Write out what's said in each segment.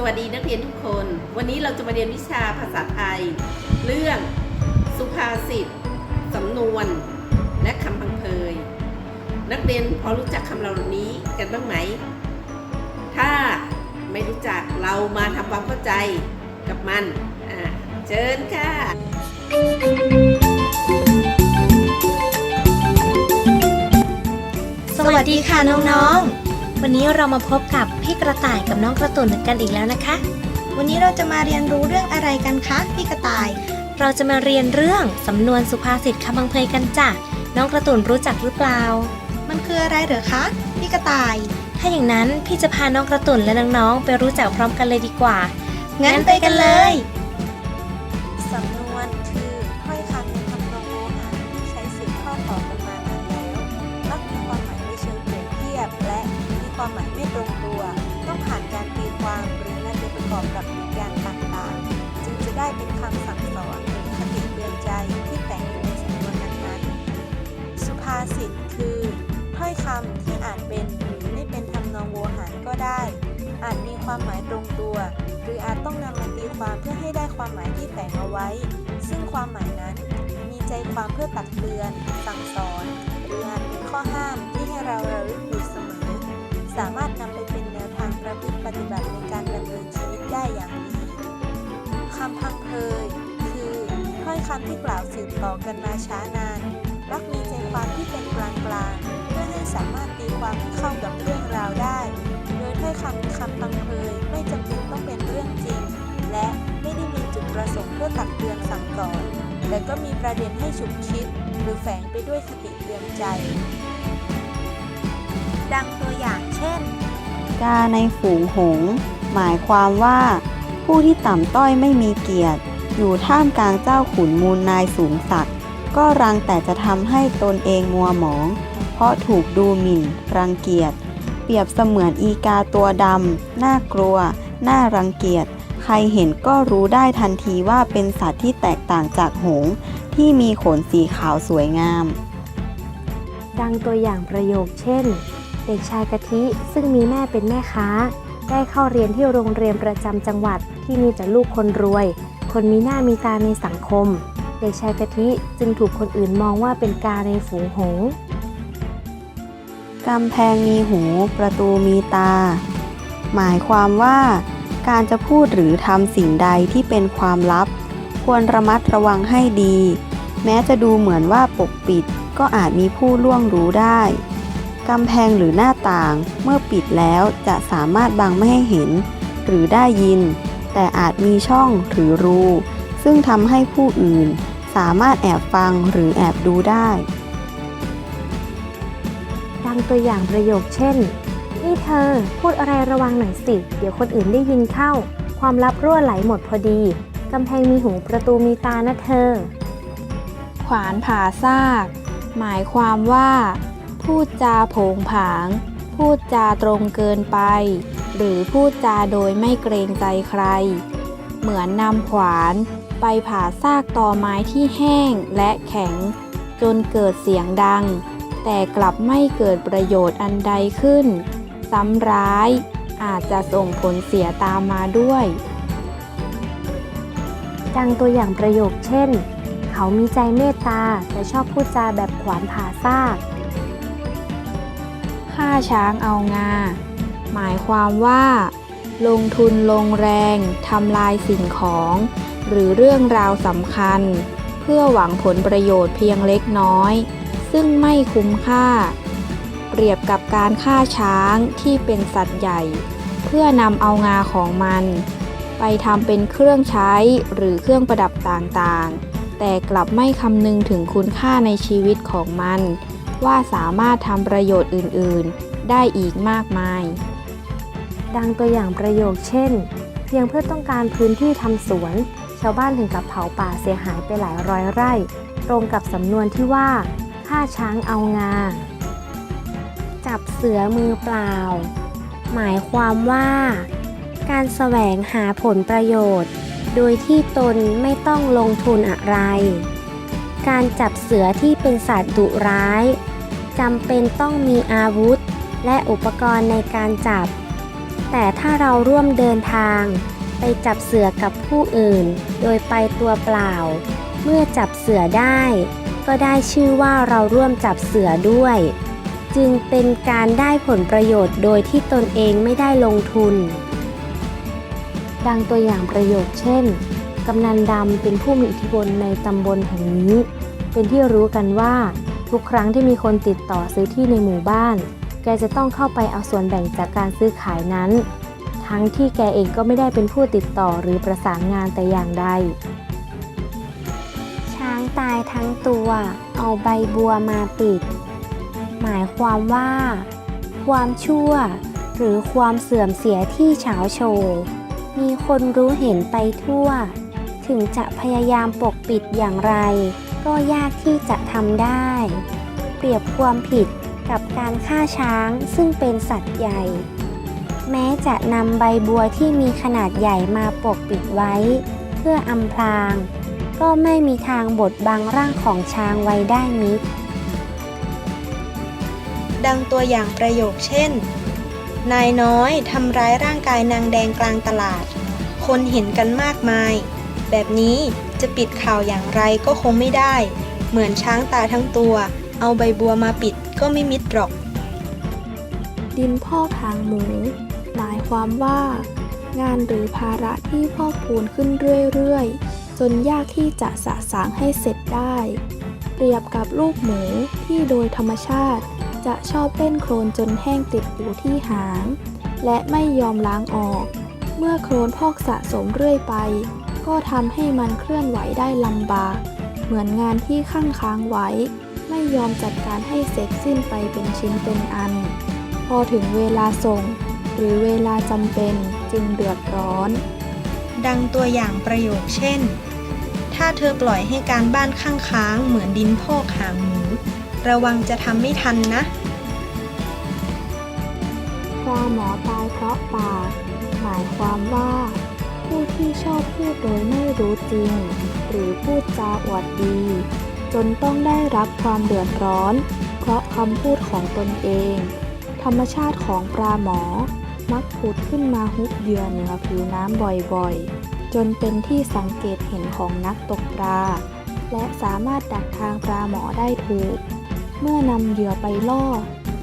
สวัสดีนักเรียนทุกคน วันนี้เราจะมาเรียนวิชาภาษาไทย เรื่องสุภาษิตสำนวน และคำพังเพย นักเรียนพอรู้จักคำเหล่านี้กันบ้างไหม ถ้าไม่รู้จักเรามาทำความเข้าใจกับมันอ่าเชิญค่ะสวัสดีค่ะน้องๆ วันนี้เรามาพบกับพี่กระต่ายกับน้องกระตุนกันอีกแล้วนะคะ วันนี้เราจะมาเรียนรู้เรื่องอะไรกันคะพี่กระต่าย เราจะมาเรียนเรื่องสำนวนสุภาษิตคำบังเพยกันจ้ะน้องกระตุนรู้จักหรือเปล่า มันคืออะไรเหรอคะพี่กระต่าย ถ้าอย่างนั้นพี่จะพาน้องกระตุนและน้องๆไปรู้จักพร้อมกันเลยดีกว่า งั้นไปกันเลย กับเหตุกาณต่างๆ จึงจะได้เป็นคำสั่งสอนหรือคติเตือนใจที่แฝงอยู่ในสำนวนนั้นๆ สุภาษิตคือ ถ้อยคำที่อาจเป็นหรือไม่เป็นทำนองโวหารก็ได้ อาจมีความหมายตรงตัว หรืออาจต้องนำมาตีความเพื่อให้ได้ความหมายที่แฝงเอาไว้ ซึ่งความหมายนั้น มีใจความเพื่อตักเตือน สั่งสอน หรืออาจเป็นข้อห้ามที่ให้เราระลึกอยู่เสมอ สามารถนำไปเป็น คำที่กล่าวสืบต่อกันมาช้านาน มักมีใจความที่เป็นกลางๆเพื่อให้สามารถตีความเข้ากับเรื่องราวได้ โดยถ้อยคำคำพังเพยไม่จำเป็นต้องเป็นเรื่องจริง และไม่ได้มีจุดประสงค์เพื่อตักเตือนสั่งสอน แต่ก็มีประเด็นให้ฉุกคิด หรือแฝงไปด้วยคติเตือนใจ ดังตัวอย่างเช่น กาในฝูงหง หมายความว่า ผู้ที่ต่ำต้อยไม่มีเกียรติ อยู่ท่ามกลางเจ้าขุนมูลนายสูงศักดิ์ก็รังแต่จะทำให้ตนเองมัวหมอง เพราะถูกดูหมิ่น รังเกียจ เปรียบเสมือนอีกาตัวดำน่ากลัว น่ารังเกียจ ใครเห็นก็รู้ได้ทันทีว่าเป็นสัตว์ที่แตกต่างจากหงส์ที่มีขนสีขาวสวยงาม ดังตัวอย่างประโยคเช่น เด็กชายกะทิซึ่งมีแม่เป็นแม่ค้า ได้เข้าเรียนที่โรงเรียนประจำจังหวัดที่มีแต่ลูกคนรวย คนมีหน้ามีตาในสังคม เด็กชายกะทิจึงถูกคนอื่นมองว่าเป็นกาในฝูงหงกำแพงมีหู ประตูมีตา หมายความว่าการจะพูดหรือทำสิ่งใดที่เป็นความลับ ควรระมัดระวังให้ดี แม้จะดูเหมือนว่าปกปิดก็อาจมีผู้ล่วงรู้ได้กำแพงหรือหน้าต่างเมื่อปิดแล้วจะสามารถบังไม่ให้เห็น หรือได้ยิน แต่อาจมีช่องหรือรู ซึ่งทำให้ผู้อื่น สามารถแอบฟังหรือแอบดูได้ดังตัวอย่างประโยคเช่น นี่เธอพูดอะไรระวังหน่อยสิ เดี๋ยวคนอื่นได้ยินเข้า ความลับรั่วไหลหมดพอดีกำแพงมีหูประตูมีตานะเธอ ขวานผ่าซาก หมายความว่า พูดจาโผงผาง พูดจาตรงเกินไป หรือพูดจาโดยไม่เกรงใจใคร เหมือนนำขวาน ไปผ่าซากตอไม้ที่แห้งและแข็ง จนเกิดเสียงดัง แต่กลับไม่เกิดประโยชน์อันใดขึ้น ซ้ำร้ายอาจจะส่งผลเสียตามมาด้วย ดังตัวอย่างประโยคเช่น เขามีใจเมตตาแต่ชอบพูดจาแบบขวานผ่าซากฆ่าช้างเอางา หมายความว่า ลงทุนลงแรงทำลายสิ่งของ หรือเรื่องราวสำคัญ เพื่อหวังผลประโยชน์เพียงเล็กน้อย ซึ่งไม่คุ้มค่า เปรียบกับการฆ่าช้างที่เป็นสัตว์ใหญ่ เพื่อนำเอางาของมัน ไปทำเป็นเครื่องใช้หรือเครื่องประดับต่างๆ แต่กลับไม่คำนึงถึงคุณค่าในชีวิตของมันว่าสามารถทำประโยชน์อื่น ๆ ได้อีกมากมาย ดังตัวอย่างประโยคเช่น เพียงเพื่อต้องการพื้นที่ทำสวน ชาวบ้านถึงกับเผาป่าเสียหายไปหลายร้อยไร่ ตรงกับสำนวนที่ว่าฆ่าช้างเอางา จับเสือมือเปล่า หมายความว่า การแสวงหาผลประโยชน์ โดยที่ตนไม่ต้องลงทุนอะไร การจับเสือที่เป็นสัตว์ดุร้ายจำเป็นต้องมีอาวุธ และอุปกรณ์ในการจับ แต่ถ้าเราร่วมเดินทาง ไปจับเสือกับผู้อื่น โดยไปตัวเปล่า เมื่อจับเสือได้ ก็ได้ชื่อว่าเราร่วมจับเสือด้วย จึงเป็นการได้ผลประโยชน์โดยที่ตนเองไม่ได้ลงทุน ดังตัวอย่างประโยคเช่นกำนันดำเป็นผู้มีอิทธิพลในตำบลแห่งนี้ เป็นที่รู้กันว่า ทุกครั้งที่มีคนติดต่อซื้อที่ในหมู่บ้าน กจะต้องเข้าไปเอาส่วนแบ่งจากการซื้อขายนั้น ทั้งที่แกเองก็ไม่ได้เป็นผู้ติดต่อหรือประสานงานแต่อย่างใด ช้างตายทั้งตัว เอาใบบัวมาปิด หมายความว่า ความชั่ว หรือความเสื่อมเสียที่เฉาโชว์มีคนรู้เห็นไปทั่ว ถึงจะพยายามปกปิดอย่างไร ก็ยากที่จะทำได้ เปรียบความผิด กับการฆ่าช้างซึ่งเป็นสัตว์ใหญ่ แม้จะนำใบบัวที่มีขนาดใหญ่มาปกปิดไว้ เพื่ออำพราง ก็ไม่มีทางบดบังร่างของช้างไว้ได้มิดดังตัวอย่างประโยคเช่น นายน้อยทำร้ายร่างกายนางแดงกลางตลาด คนเห็นกันมากมาย แบบนี้จะปิดข่าวอย่างไรก็คงไม่ได้ เหมือนช้างตายทั้งตัว เอาใบบัวมาปิดก็ไม่มิดหรอก ดินพอกหางหมู หมายความว่า งานหรือภาระที่พอกพูนขึ้นเรื่อยๆ จนยากที่จะสะสางให้เสร็จได้ เปรียบกับลูกหมูที่โดยธรรมชาติ จะชอบเล่นโคลนจนแห้งติดอยู่ที่หาง และไม่ยอมล้างออก เมื่อโคลนพอกสะสมเรื่อยไป ก็ทำให้มันเคลื่อนไหวได้ลำบาก เหมือนงานที่ข้างค้างไว้ ไม่ยอมจัดการให้เสร็จสิ้นไปเป็นชิ้นเป็นอัน พอถึงเวลาส่ง หรือเวลาจำเป็นจึงเดือดร้อน ดังตัวอย่างประโยคเช่น ถ้าเธอปล่อยให้การบ้านข้างค้างเหมือนดินพอกหางหมูระวังจะทำไม่ทันนะปลาหมอตายเพราะปากหมายความว่า ผู้ที่ชอบพูดโดยไม่รู้จริง หรือพูดจาอวดดี จนต้องได้รับความเดือดร้อน เพราะคำพูดของตนเอง ธรรมชาติของปลาหมอ มักผุดขึ้นมาฮุบเหยื่อเหนือผิวน้ำบ่อยๆ จนเป็นที่สังเกตเห็นของนักตกปลา และสามารถดักทางปลาหมอได้ถูก เมื่อนำเหยื่อไปล่อ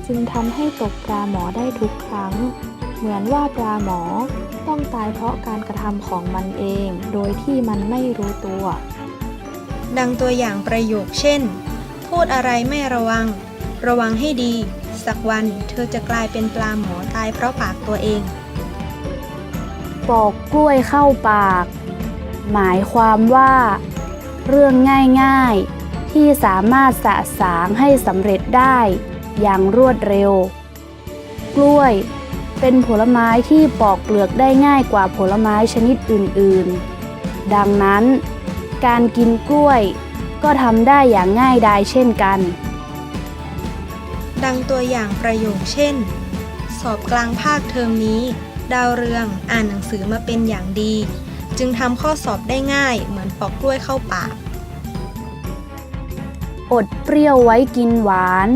จึงทำให้ตกปลาหมอได้ทุกครั้ง เหมือนว่าปลาหมอต้องตายเพราะการกระทำของมันเอง โดยที่มันไม่รู้ตัว ดังตัวอย่างประโยคเช่น พูดอะไรไม่ระวัง ระวังให้ดี สักวันเธอจะกลายเป็นปลาหมอตายเพราะปากตัวเอง ปอกกล้วยเข้าปาก หมายความว่า เรื่องง่ายๆ ที่สามารถสะสางให้สำเร็จได้ อย่างรวดเร็ว กล้วย เป็นผลไม้ที่ปอกเปลือกได้ง่ายกว่าผลไม้ชนิดอื่นๆ ดังนั้น การกินกล้วย ก็ทำได้อย่างง่ายดายเช่นกัน ดังตัวอย่างประโยคเช่น สอบกลางภาคเทอมนี้ ดาวเรืองอ่านหนังสือมาเป็นอย่างดี จึงทำข้อสอบได้ง่ายเหมือนปอกกล้วยเข้าปาก อดเปรี้ยวไว้กินหวาน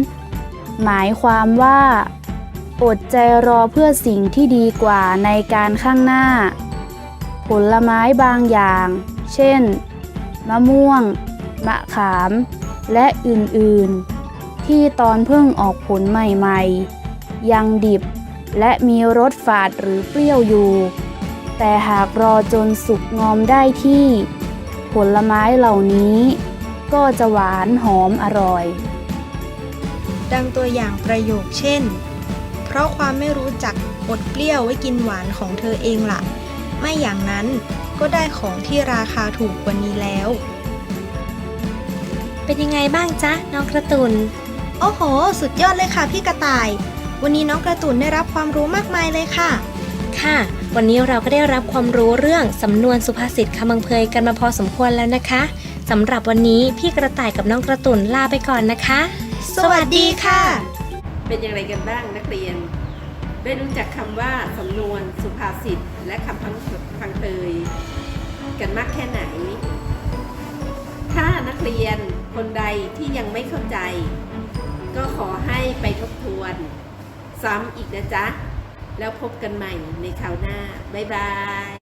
หมายความว่า อดใจรอเพื่อสิ่งที่ดีกว่าในการข้างหน้า ผลไม้บางอย่าง เช่น มะม่วง มะขาม และอื่นๆ ที่ตอนเพิ่งออกผลใหม่ๆ ยังดิบและมีรสฝาดหรือเปรี้ยวอยู่ แต่หากรอจนสุกงอมได้ที่ ผลไม้เหล่านี้ ก็จะหวานหอมอร่อย ดังตัวอย่างประโยคเช่น เพราะความไม่รู้จักอดเปรี้ยวไว้กินหวานของเธอเองล่ะ ไม่อย่างนั้น ก็ได้ของที่ราคาถูกกว่านี้แล้ว เป็นยังไงบ้างจ๊ะน้องกระตุน โอ้โห สุดยอดเลยค่ะพี่กระต่าย วันนี้น้องกระตุนได้รับความรู้มากมายเลยค่ะ ค่ะ วันนี้เราก็ได้รับความรู้เรื่องสำนวนสุภาษิตคำบังเพยกันมาพอสมควรแล้วนะคะสำหรับวันนี้พี่กระต่ายกับน้องกระตุนลาไปก่อนนะคะ สวัสดีค่ะ เป็นอย่างไรกันบ้างนักเรียน ได้รู้จักคำว่าสำนวน สุภาษิต และคำพังพังเพยกันมากแค่ไหน ถ้านักเรียนคนใดที่ยังไม่เข้าใจ ก็ขอให้ไปทบทวน ซ้ำอีกนะจ๊ะ แล้วพบกันใหม่ในคราวหน้า บ๊ายบาย